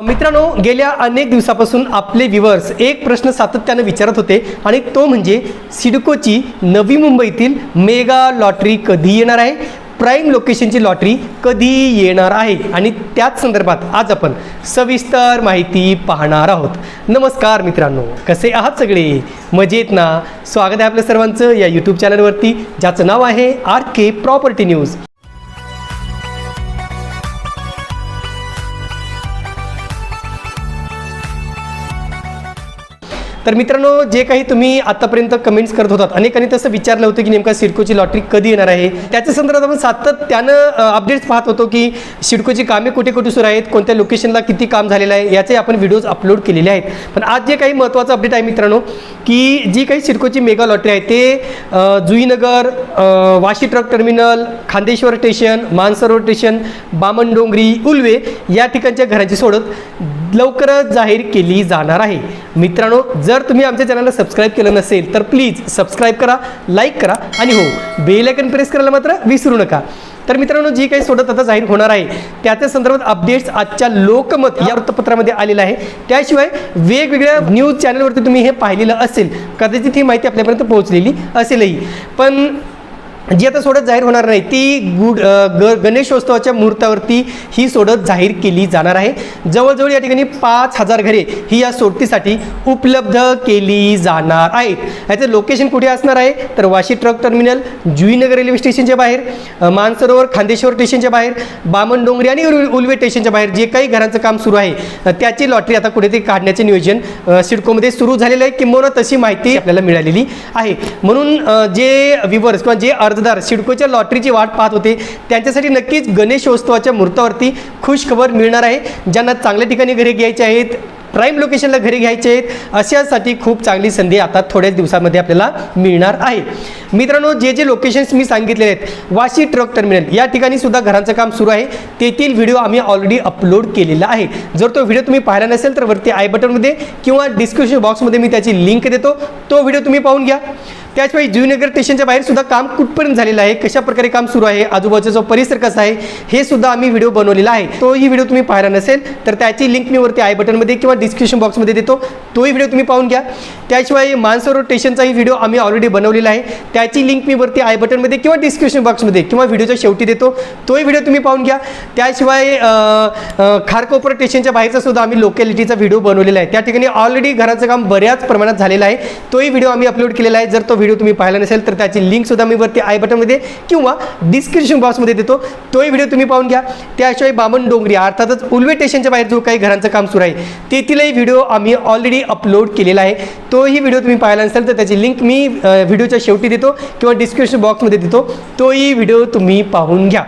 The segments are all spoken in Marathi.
मित्रांनो गेल्या अनेक दिवसापासून आपले व्ह्युअर्स एक प्रश्न सातत्यानं विचारत होते आणि तो म्हणजे सिडकोची नवी मुंबईतील मेगा लॉटरी कधी येणार आहे? प्राईम लोकेशनची लॉटरी कधी येणार आहे? आणि त्याच संदर्भात आज आपण सविस्तर माहिती पाहणार आहोत. नमस्कार मित्रांनो कसे आहात सगळे? मजेत ना? स्वागत आहे आपल्या सर्वांचं या यूट्यूब चॅनलवरती ज्याचं नाव आहे आर के प्रॉपर्टी न्यूज. तर मित्रांनो जे काही तुम्ही आतापर्यंत कमेंट्स करत होतात अनेकांनी तसं विचारलं होतं की नेमका सिडकोची लॉटरी कधी येणार आहे? त्याच्या संदर्भात आपण सातत्यानं अपडेट्स पाहत होतो की सिडकोची कामे कुठे कुठे सुरू आहेत कोणत्या लोकेशनला किती काम झालेलं आहे याचे आपण व्हिडिओज अपलोड केलेले आहेत. पण आज जे काही महत्त्वाचं अपडेट आहे मित्रांनो की जी काही सिडकोची मेगा लॉटरी आहे ते Juinagar Vashi truck terminal Khandeshwar station Mansarovar station Bamandongri Ulwe या ठिकाणच्या घरांची सोडत लवकरच जाहीर केली जाणार आहे. मित्रांनो जर तुम्ही आमच्या चॅनलला सबस्क्राईब केलं नसेल तर प्लीज सबस्क्राईब करा लाईक करा आणि हो बेल आयकन प्रेस करायला मात्र विसरू नका. तर मित्रांनो जी काही सोडत आता जाहीर होणार आहे त्याच्या संदर्भात अपडेट्स आजच्या लोकमत या वृत्तपत्रामध्ये आलेलं आहे. त्याशिवाय वेगवेगळ्या न्यूज चॅनलवरती तुम्ही हे पाहिलेलं असेल कदाचित ही माहिती आपल्यापर्यंत पोहोचलेली असेलही. पण जी आता सोडत जाहीर होणार नाही ती गुड ग गणेशोत्सवाच्या मुहूर्तावरती ही सोडत जाहीर केली जाणार आहे. जवळजवळ या ठिकाणी पाच हजार घरे ही या सोडतीसाठी उपलब्ध केली जाणार आहेत. याचं लोकेशन कुठे असणार आहे? तर Vashi truck terminal Juinagar railway स्टेशनच्या बाहेर मानसरोवर खांदेश्वर स्टेशनच्या बाहेर बामणडोंगरी आणि उलवे उल्वे स्टेशनच्या बाहेर जे काही घरांचं काम सुरू आहे त्याची लॉटरी आता कुठेतरी काढण्याचे नियोजन सिडकोमध्ये सुरू झालेलं आहे. किंबहुना तशी माहिती आपल्याला मिळालेली आहे. म्हणून जे विवर्स किंवा जे अर्जदार सिडकोच्या लॉटरीची वाट पाहत होते. त्यांच्यासाठी नक्कीच गणेशोत्सवाच्या मुहूर्तावरती खुश खबर मिळणार आहे. ज्यांना चांगल्या ठिकाणी घरे घ्यायचे आहेत प्राईम लोकेशनला घरी घ्यायचे आहेत अशासाठी खूप चांगली संधी आता थोड्याच दिवसामध्ये आपल्याला मिळणार आहे. मित्रांनो जे जे लोकेशन्स मी सांगितलेले आहेत वाशी ट्रक टर्मिनल या ठिकाणी सुद्धा घरांचं काम सुरू आहे. तेथील व्हिडिओ आम्ही ऑलरेडी अपलोड केलेला आहे. जर तो व्हिडिओ तुम्ही पाहिला नसेल तर वरती आय बटनमध्ये किंवा डिस्क्रिप्शन बॉक्समध्ये मी त्याची लिंक देतो. तो व्हिडिओ तुम्ही पाहून घ्या. त्याशिवाय जुईनगर स्टेशनच्या बाहेर सुद्धा काम कुठपर्यंत झालेलं आहे? कशा प्रकारे काम सुरू आहे? आजूबाजूचा जो परिसर कसा आहे? हे सुद्धा आम्ही व्हिडिओ बनवलेला आहे. तोही व्हिडिओ तुम्ही पाहायला नसेल तर त्याची लिंक मी वरती आय बटनमध्ये किंवा डिस्क्रिप्शन बॉक्समध्ये देतो. तोही व्हिडिओ तुम्ही पाहून घ्या. त्याशिवाय मानसरोवर स्टेशनचाही व्हिडिओ आम्ही ऑलरेडी बनवलेला आहे. त्याची लिंक मी वरती आय बटनमध्ये किंवा डिस्क्रिप्शन बॉक्समध्ये किंवा व्हिडिओच्या शेवटी देतो. तोही व्हिडिओ तुम्ही पाहून घ्या. त्याशिवाय खारकोपर स्टेशनच्या बाहेरचा सुद्धा आम्ही लोकॅलिटीचा व्हिडिओ बनवलेला आहे. त्या ठिकाणी ऑलरेडी घराचं काम बऱ्याच प्रमाणात झालेलं आहे. तोही व्हिडिओ आम्ही अपलोड केलेला आहे. जर तो व्हिडिओ तुम्ही पाहिला नसेल तर त्याची लिंकसुद्धा मी वरती आय बटनमध्ये किंवा डिस्क्रिप्शन बॉक्समध्ये देतो. तोही व्हिडिओ तुम्ही पाहून घ्या. त्याशिवाय बामण डोंगरी अर्थातच उलवे स्टेशनच्या बाहेर जो काही घरांचं काम सुरू आहे तेथीलही व्हिडिओ आम्ही ऑलरेडी अपलोड केलेला आहे. तोही व्हिडिओ तुम्ही पाहिला नसेल तर त्याची लिंक मी व्हिडिओच्या शेवटी देतो किंवा डिस्क्रिप्शन बॉक्समध्ये देतो. तोही व्हिडिओ तुम्ही पाहून घ्या.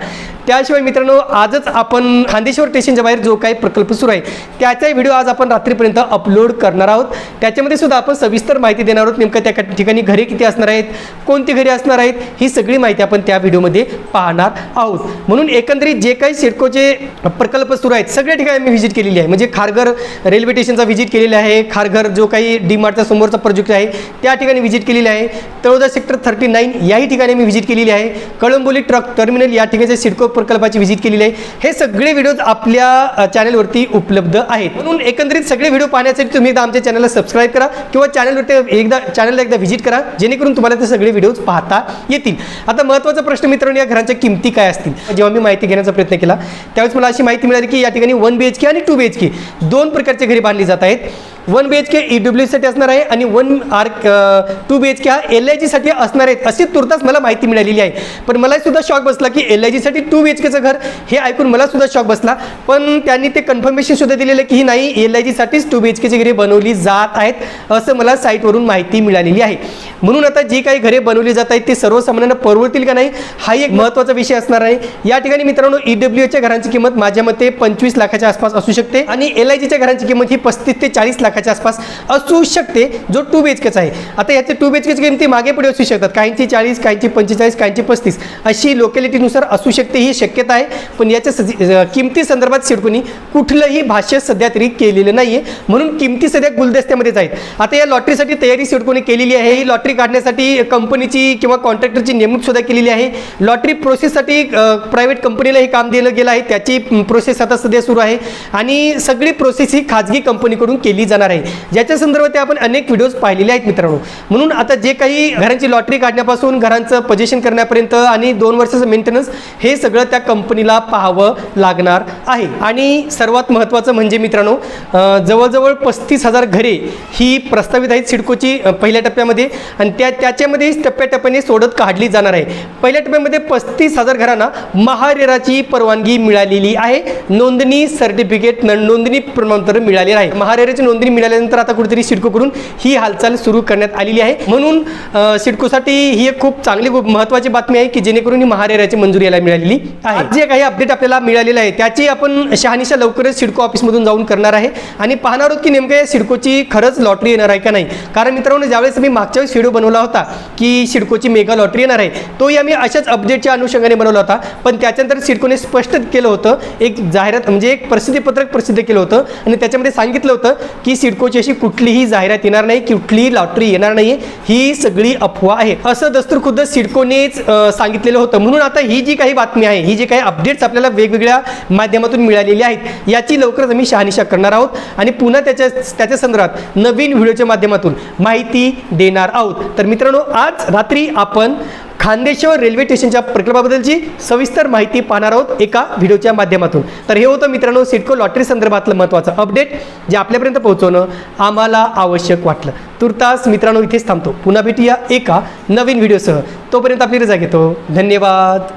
त्याशिवाय मित्रांनो आजच आपण खांदेश्वर स्टेशनच्या बाहेर जो काही प्रकल्प सुरू आहे त्याचाही व्हिडिओ आज आपण रात्रीपर्यंत अपलोड करणार आहोत. त्याच्यामध्ये सुद्धा आपण सविस्तर माहिती देणार आहोत नेमकं त्या ठिकाणी घरे किती असणार आहेत कोणती घरे असणार आहेत ही सगळी माहिती आपण त्या व्हिडिओमध्ये पाहणार आहोत. म्हणून एकंदरीत जे काही सिडकोचे प्रकल्प सुरू आहेत सगळ्या ठिकाणी मी व्हिजिट केलेली आहे. म्हणजे खारघर रेल्वे स्टेशनचा व्हिजिट केलेला आहे खारघर जो काही डी मार्टचा समोरचा प्रोजेक्ट आहे त्या ठिकाणी व्हिजिट केलेली आहे. तळोदा सेक्टर थर्टी नाईन याही ठिकाणी मी व्हिजिट केलेली आहे. कळंबोली ट्रक टर्मिनल या ठिकाणी सिडको प्रकल्पाची व्हिजिट केलेली आहे. हे सगळे व्हिडिओज आपल्या चॅनलवरती उपलब्ध आहेत. म्हणून एकंदरीत सगळे व्हिडिओ पाहण्यासाठी तुम्ही एकदा आमच्या चॅनलला सबस्क्राईब करा किंवा चॅनलवरती एकदा चॅनलला एकदा व्हिजिट करा जेणेकरून तुम्हाला ते सगळे व्हिडिओज पाहता येतील. आता महत्त्वाचा प्रश्न मित्रांनो या घरांच्या किमती काय असतील? जेव्हा मी माहिती घेण्याचा प्रयत्न केला त्यावेळेस मला अशी माहिती मिळाली की या ठिकाणी वन बी एच के आणि टू बी एच के दोन प्रकारचे घरी बांधली जात आहेत. One B H K E W साठी असणार आहे आणि one R two B H K हा एल आय जीसाठी असणार आहेत. अशी तुर्तास मला माहिती मिळालेली आहे. पण मला सुद्धा शॉक बसला की एल आय जीसाठी टू बी एच केचं घर हे ऐकून मला सुद्धा शॉक बसला. पण त्यांनी ते कन्फर्मेशन सुद्धा दिलेलं आहे की ही नाही एल आय जीसाठीच टू बी एच केची घरे बनवली जात आहेत असं मला साईटवरून माहिती मिळालेली आहे. म्हणून आता जी काही घरे बनवली जात आहेत ते सर्वसामान्यांना परवडतील का नाही हा एक महत्त्वाचा विषय असणार आहे. या ठिकाणी मित्रांनो ई डब्ल्यू घरांची किंमत माझ्या मते पंचवीस लाखाच्या आसपास असू शकते आणि एल आय जीच्या घरांची किंमत ही पस्तीस ते चाळीस लाख लाखाच्या आसपास असू शकते जो टू बी एच केचा आहे. आता याचे टू बी एच केची किमती मागे पुढे असू शकतात. काहींची चाळीस काहींची पंचेचाळीस काहींची पस्तीस. अशी लोकॅलिटीनुसार असू शकते ही शक्यता आहे. पण याच्या किमती संदर्भात सिडकोनी कुठलंही भाष्य सध्या तरी केलेलं नाही आहे म्हणून किमती सध्या गुलदस्त्यामध्येच आहेत. आता या लॉटरीसाठी तयारी सिडकोने केलेली आहे. ही लॉटरी काढण्यासाठी कंपनीची किंवा कॉन्ट्रॅक्टरची नेमणूक सुद्धा केलेली आहे. लॉटरी प्रोसेससाठी प्रायव्हेट कंपनीला हे काम दिलं गेलं आहे. त्याची प्रोसेस आता सध्या सुरू आहे. आणि सगळी प्रोसेस ही खाजगी कंपनीकडून केली जाणार आहे. ज्याच्या संदर्भात आपण अनेक व्हिडिओज पाहिलेले आहेत मित्रांनो. म्हणून आता जे काही घरांची लॉटरी काढण्यापासून घरांचं पजेशन करण्यापर्यंत आणि दोन वर्षाचं मेंटेनन्स हे सगळं त्या कंपनीला पाहावं लागणार आहे. आणि सर्वात महत्त्वाचं म्हणजे मित्रांनो जवळजवळ पस्तीस हजार घरे ही प्रस्तावित आहेत सिडकोची पहिल्या टप्प्यामध्ये. आणि त्या त्याच्यामध्ये टप्प्याटप्प्याने सोडत काढली जाणार आहे. पहिल्या टप्प्यामध्ये पस्तीस हजार घरांना महारेराची परवानगी मिळालेली आहे. नोंदणी सर्टिफिकेट नोंदणी प्रमाणपत्र मिळालेलं आहे. महारेराची नोंदणी मिळाल्यानंतर आता कुठेतरी सिडकोकडून ही हालचाल सुरू करण्यात आलेली आहे. म्हणून सिडकोसाठी ही एक खूप चांगली खूप महत्त्वाची बातमी आहे की जेणेकरून ही महारेराची मंजुरी याला मिळालेली आहे. जे काही अपडेट आपल्याला मिळालेलं आहे त्याची आपण शहानिशा लवकरच सिडको ऑफिसमधून जाऊन करणार आहे. आणि पाहणार आहोत की नेमकं सिडकोची खरंच लॉटरी येणार आहे का नाही. कारण मित्रांनो ज्यावेळेस मी मागच्या वेळेस व्हिडिओ बनवला होता की सिडकोची मेगा लॉटरी येणार आहे तोही आम्ही अशाच अपडेटच्या अनुषंगाने बनवला होता. पण त्याच्यानंतर सिडकोने स्पष्ट केलं होतं एक जाहिरात म्हणजे एक प्रसिद्धीपत्रक प्रसिद्ध केलं होतं. आणि त्याच्यामध्ये सांगितलं होतं की सिडकोची अशी कुठलीही जाहिरात येणार नाही कुठलीही लॉटरी येणार नाही ही सगळी अफवा आहे. असं दस्तूर खुद्द सिडकोनेच सांगितलेलं होतं. म्हणून आता ही जी काही बातमी आहे ही जी काही अपडेट्स आपल्याला वेगवेगळ्या माध्यमातून मिळालेली आहेत याची लवकरच आम्ही शहानिशा करणार आहोत. आणि पुन्हा त्याच्या त्याच्या संदर्भात नवीन व्हिडिओच्या माध्यमातून माहिती देणार आहोत. तर मित्रांनो आज रात्री आपण खानदेश्वर रेल्वे स्टेशनच्या प्रकल्पाबद्दलची सविस्तर माहिती पाहणार आहोत एका व्हिडिओच्या माध्यमातून. तर हे होतं मित्रांनो सिडको लॉटरी संदर्भातलं महत्त्वाचं अपडेट जे आपल्यापर्यंत पोहोचवणं आम्हाला आवश्यक वाटलं. तुर्तास मित्रांनो इथेच थांबतो. पुन्हा भेटूया एका नवीन व्हिडिओसह. तोपर्यंत आपली रजा घेतो. धन्यवाद.